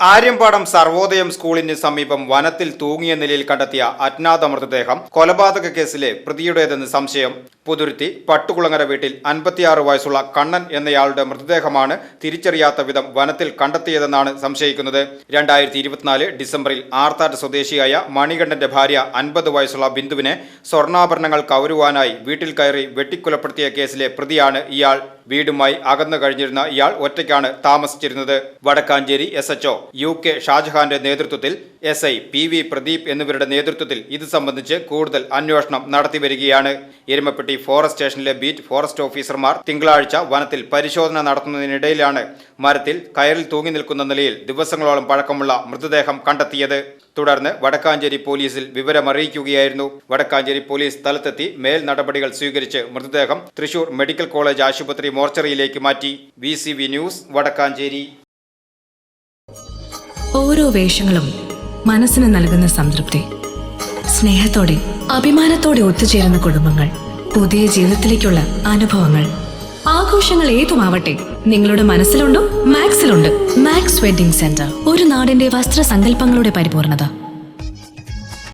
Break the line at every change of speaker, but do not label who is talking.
ആര്യമ്പാടം സർവോദയം സ്കൂളിന് സമീപം വനത്തിൽ തൂങ്ങിയ നിലയിൽ കണ്ടെത്തിയ അജ്ഞാത മൃതദേഹം കൊലപാതക കേസിലെ പ്രതിയുടേതെന്ന് സംശയം. പുതുരുത്തി പട്ടുകുളങ്ങര വീട്ടിൽ അൻപത്തിയാറ് വയസ്സുള്ള കണ്ണൻ എന്നയാളുടെ മൃതദേഹമാണ് തിരിച്ചറിയാത്ത വിധം വനത്തിൽ കണ്ടെത്തിയതെന്നാണ് സംശയിക്കുന്നത്. രണ്ടായിരത്തി ഇരുപത്തിനാല് ഡിസംബറിൽ ആർത്താട്ട് സ്വദേശിയായ മണികണ്ഠന്റെ ഭാര്യ അൻപത് വയസ്സുള്ള ബിന്ദുവിനെ സ്വർണാഭരണങ്ങൾ കവരുവാനായി വീട്ടിൽ കയറി വെട്ടിക്കൊലപ്പെടുത്തിയ കേസിലെ പ്രതിയാണ് ഇയാൾ. വീടുമായി അകന്നു കഴിഞ്ഞിരുന്ന ഇയാൾ ഒറ്റയ്ക്കാണ് താമസിച്ചിരുന്നത്. Vadakkanchery S H O U K ഷാജഹാന്റെ നേതൃത്വത്തിൽ S I P V Pradeep എന്നിവരുടെ നേതൃത്വത്തിൽ ഇത് സംബന്ധിച്ച് കൂടുതൽ അന്വേഷണം നടത്തിവരികയാണ് എരുമപ്പെട്ടി ഫോറസ്റ്റ് സ്റ്റേഷനിലെ ബീറ്റ് ഫോറസ്റ്റ് ഓഫീസർമാർ തിങ്കളാഴ്ച വനത്തിൽ പരിശോധന നടത്തുന്നതിനിടയിലാണ് മരത്തിൽ കയറിൽ തൂങ്ങി നിൽക്കുന്ന നിലയിൽ ദിവസങ്ങളോളം പഴക്കമുള്ള മൃതദേഹം കണ്ടെത്തിയത്. തുടർന്ന് വടക്കാഞ്ചേരി പോലീസിൽ വിവരമറിയിക്കുകയായിരുന്നു. വടക്കാഞ്ചേരി പോലീസ് സ്ഥലത്തെത്തി മേൽ നടപടികൾ സ്വീകരിച്ച് മൃതദേഹം തൃശൂർ മെഡിക്കൽ കോളേജ് ആശുപത്രി മോർച്ചറിയിലേക്ക് മാറ്റി. V news Vadakkanchery.
ഓരോ വേഷങ്ങളും മനസ്സിന് നൽകുന്ന സംതൃപ്തി. സ്നേഹത്തോടെ അഭിമാനത്തോടെ ഒത്തുചേരുന്ന കുടുംബങ്ങൾ പുതിയ ജീവിതത്തിലേക്കുള്ള അനുഭവങ്ങൾ. ആഘോഷങ്ങൾ ഏതുമാവട്ടെ നിങ്ങളുടെ മനസ്സിലുണ്ടോ? മാക്സിലുണ്ട്. Max wedding centre. ഒരു നാടിന്റെ വസ്ത്രസങ്കല്പങ്ങളുടെ പരിപൂർണത.